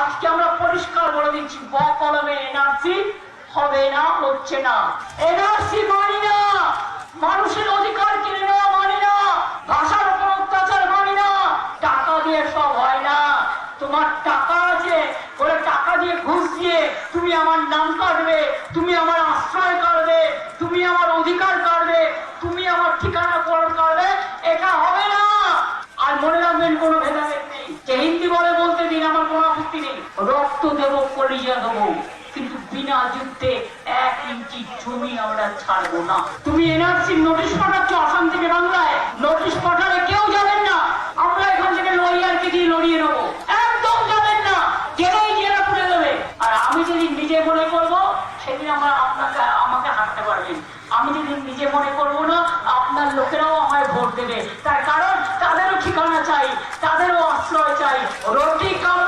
আজকে আমরা পরিষ্কার বলে দিচ্ছি ব কলমে এনআরসি হবে না, হচ্ছে না। এনআরসি মানি না, মানুষের অধিকার কিনে নেওয়া মানি না, ভাষার উপর অত্যাচার মানি না, টাকা দিয়ে সব হয় না। তোমার টাকা আছে ওরা টাকা দিয়ে ঘুষ দিয়ে তুমি আমার নাম কাটবে তুমি আমার আশ্রয় কাটবে তুমি আমার অধিকার কাটবে তুমি আমার ঠিকানা পূরণ করবে এটা হবে না আর মনে রাখবেন কোনো ভেদাভেদ নেই যে হিন্দি বলে বলতে দিন আমার কোনো আপত্তি নেই রক্ত দেব কলিজা দেবো। কিন্তু বিনা যুদ্ধে এক ইঞ্চি জমি আমরা ছাড়বো না। তুমি এনআরসি নোটিশ পাঠাচ্ছ আসাম থেকে বাংলায়। নোটিশ পাঠালে কেউ যাবেন না। আমরা এখান থেকে লরিয়ারকে দিয়ে লড়িয়ে নেব। একদম যাবেন না। দেবে। আর আমি যেদিন নিজে মনে করব, সেদিন আমরা আপনাকে, আমাকে হাঁটতে পারবেন। আমি যেদিন নিজে মনে করব না, আপনার লোকেরাও আমায় ভোট দেবে। তার কারণ, তাদেরও ঠিকানা চাই, তাদেরও আশ্রয় চাই। রুটি কামড়া